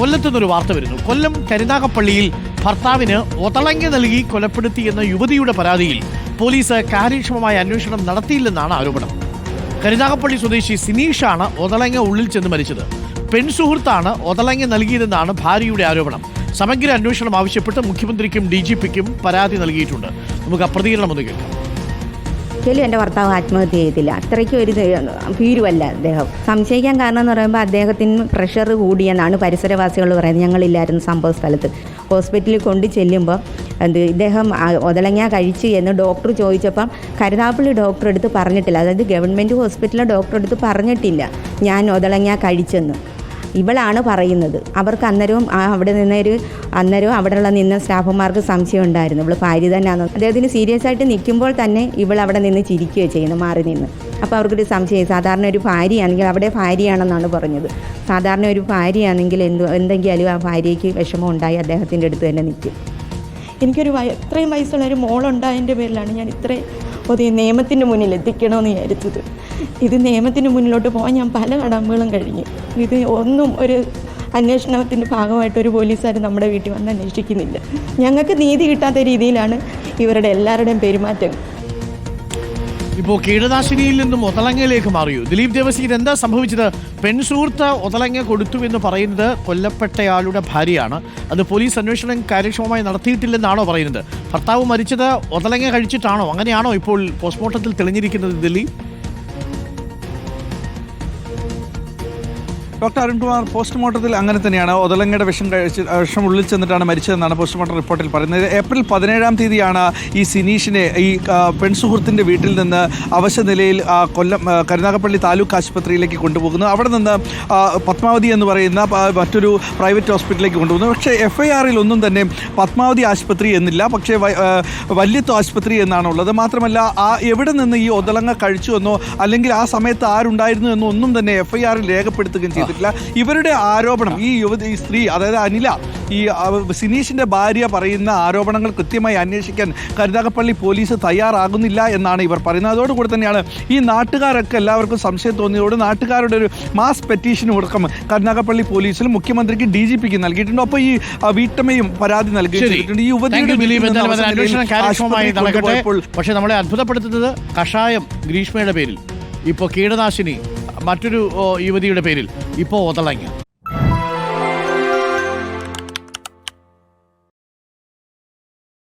കൊല്ലത്തു നിന്നൊരു വാർത്ത വരുന്നു. കൊല്ലം കരുനാഗപ്പള്ളിയിൽ ഭർത്താവിന് ഒതളങ്ങി നൽകി കൊലപ്പെടുത്തിയെന്ന യുവതിയുടെ പരാതിയിൽ പോലീസ് കാര്യക്ഷമമായ അന്വേഷണം നടത്തിയില്ലെന്നാണ് ആരോപണം. കരുനാഗപ്പള്ളി സ്വദേശി സിനീഷാണ് ഒതളങ്ങ ഉള്ളിൽ ചെന്ന് മരിച്ചത്. പെൺസുഹൃത്താണ് ഒതളങ്ങി നൽകിയതെന്നാണ് ഭാര്യയുടെ ആരോപണം. സമഗ്ര അന്വേഷണം ആവശ്യപ്പെട്ട് മുഖ്യമന്ത്രിക്കും ഡി പരാതി നൽകിയിട്ടുണ്ട്. നമുക്ക് പ്രതികരണം ഒന്ന് കേൾക്കാം. ഒരിക്കലും എന്റെ ഭർത്താവ് ആത്മഹത്യ ചെയ്തില്ല. അത്രയ്ക്കും ഒരു ഭീരുവല്ല അദ്ദേഹം. സംശയിക്കാൻ കാരണം എന്ന് പറയുമ്പോൾ അദ്ദേഹത്തിന് പ്രഷർ കൂടിയെന്നാണ് പരിസരവാസികൾ പറയുന്നത്. ഞങ്ങളില്ലായിരുന്നു സംഭവ സ്ഥലത്ത്. ഹോസ്പിറ്റലിൽ കൊണ്ട് ചെല്ലുമ്പോൾ എന്ത് ഇദ്ദേഹം ആ, ഒതളങ്ങ കഴിച്ചു എന്ന് ഡോക്ടർ ചോദിച്ചപ്പം കരുതാപ്പള്ളി ഡോക്ടർ എടുത്ത് പറഞ്ഞിട്ടില്ല. അതായത് ഗവൺമെന്റ് ഹോസ്പിറ്റലിലെ ഡോക്ടർ എടുത്ത് പറഞ്ഞിട്ടില്ല. ഞാൻ ഒതളങ്ങ കഴിച്ചെന്ന്. ഇവളാണ് പറയുന്നത്. അവർക്ക് അന്നേരവും അവിടെ നിന്നൊരു അന്നേരവും അവിടെയുള്ള നിന്ന സ്റ്റാഫുമാർക്ക് സംശയം ഉണ്ടായിരുന്നു. ഇവൾ ഭാര്യ തന്നെയാണെന്ന് അദ്ദേഹത്തിന് സീരിയസ് ആയിട്ട് നിൽക്കുമ്പോൾ തന്നെ ഇവൾ അവിടെ നിന്ന് ചിരിക്കുകയോ ചെയ്യുന്നു മാറി നിന്ന്. അപ്പോൾ അവർക്കൊരു സംശയം. സാധാരണ ഒരു ഭാര്യയാണെങ്കിൽ അവിടെ ഭാര്യയാണെന്നാണ് പറഞ്ഞത്. സാധാരണ ഒരു ഭാര്യയാണെങ്കിൽ എന്ത് എന്തെങ്കിലും ആ ഭാര്യയ്ക്ക് വിഷമം ഉണ്ടായി അദ്ദേഹത്തിന്റെ അടുത്ത് തന്നെ നിൽക്കും. എനിക്കൊരു ഇത്രയും വയസ്സുള്ള ഒരു മോളുണ്ടായതിന്റെ പേരിലാണ് ഞാൻ ഇത്രയും ഒരു നിയമത്തിന്റെ മുന്നിൽ എത്തിക്കണമെന്ന് വിചാരിച്ചത്. ഇത് നിയമത്തിന്റെ മുന്നിലോട്ട് പോകാൻ ഞാൻ പല കടമ്പകളും കഴിഞ്ഞു. ഇത് ഒന്നും ഒരു അന്വേഷണത്തിന്റെ ഭാഗമായിട്ട് ഒരു പോലീസുകാർ നമ്മുടെ വീട്ടിൽ വന്ന് അന്വേഷിക്കുന്നില്ല. ഞങ്ങൾക്ക് നീതി കിട്ടാത്ത രീതിയിലാണ് ഇവരുടെ എല്ലാവരുടെയും പെരുമാറ്റം. ഇപ്പോൾ കീടനാശിനിയിൽ നിന്നും ഒതളങ്ങയിലേക്ക് മാറിയോ? ദിലീപ് ദേവസി എന്താ സംഭവിച്ചത്? പെൺസുഹൃത്ത് ഒതളങ്ങ കൊടുത്തു എന്ന് പറയുന്നത് കൊല്ലപ്പെട്ടയാളുടെ ഭാര്യയാണ്. അത് പോലീസ് അന്വേഷണം കാര്യക്ഷമമായി നടത്തിയിട്ടില്ലെന്നാണോ പറയുന്നത്? ഭർത്താവ് മരിച്ചത് ഒതളങ്ങ കഴിച്ചിട്ടാണോ? അങ്ങനെയാണോ ഇപ്പോൾ പോസ്റ്റ്മോർട്ടത്തിൽ തെളിഞ്ഞിരിക്കുന്നത് ദിലീപ്? ഡോക്ടർ അരുൺകുമാർ പോസ്റ്റ്മോർട്ടത്തിൽ അങ്ങനെ തന്നെയാണ്. ഒതലങ്ങയുടെ വിഷം കഴിച്ച് വിഷം ഉള്ളിൽ ചെന്നിട്ടാണ് മരിച്ചതെന്നാണ് പോസ്റ്റ്മോർട്ടം റിപ്പോർട്ടിൽ പറയുന്നത്. ഏപ്രിൽ പതിനേഴാം തീയതിയാണ് ഈ സിനീഷിനെ ഈ പെൺസുഹൃത്തിന്റെ വീട്ടിൽ നിന്ന് അവശ നിലയിൽ ആ, കൊല്ലം കരുനാഗപ്പള്ളി താലൂക്ക് ആശുപത്രിയിലേക്ക് കൊണ്ടുപോകുന്നത് അവിടെ നിന്ന് പത്മാവതി എന്ന് പറയുന്ന മറ്റൊരു പ്രൈവറ്റ് ഹോസ്പിറ്റലിലേക്ക് കൊണ്ടുപോകുന്നു. പക്ഷേ എഫ് ഐ ആറിൽ ഒന്നും തന്നെ പത്മാവതി ആശുപത്രി എന്നില്ല. പക്ഷേ വല്യത്വ ആശുപത്രി എന്നാണുള്ളത്. മാത്രമല്ല ആ എവിടെ നിന്ന് ഈ ഒതളങ്ങ കഴിച്ചു എന്നോ അല്ലെങ്കിൽ ആ സമയത്ത് ആരുണ്ടായിരുന്നു എന്നോ ഒന്നും തന്നെ എഫ് ഐ ആറിൽ രേഖപ്പെടുത്തുകയും ചെയ്തിട്ടില്ല ഇവരുടെ ആരോപണം ഈ യുവതി ഈ സ്ത്രീ അതായത് അനില ഈ സിനീഷിന്റെ ഭാര്യ പറയുന്ന ആരോപണങ്ങൾ കൃത്യമായി അന്വേഷിക്കാൻ കരുനാഗപ്പള്ളി പോലീസ് തയ്യാറാകുന്നില്ല എന്നാണ് ഇവർ പറയുന്നത്. അതോടുകൂടി തന്നെയാണ് ഈ നാട്ടുകാരൊക്കെ എല്ലാവർക്കും സംശയം തോന്നിയതോട് നാട്ടുകാരുടെ ഒരു മാസ് പെറ്റീഷൻ കൊടുക്കും കരുനാഗപ്പള്ളി പോലീസിൽ മുഖ്യമന്ത്രിക്ക് ഡി ജി പിക്ക് നൽകിയിട്ടുണ്ട്. അപ്പോൾ ഈ വീട്ടമ്മയും പരാതി നൽകിയിട്ടുണ്ട് ഈ യുവതിയുടെ പക്ഷെ നമ്മളെ അത്ഭുതപ്പെടുത്തുന്നത് കഷായം ഗ്രീഷ്മയുടെ പേരിൽ. ഇപ്പോൾ കീടനാശിനി മറ്റൊരു യുവതിയുടെ പേരിൽ. ഇപ്പോൾ ഒതളങ്ങ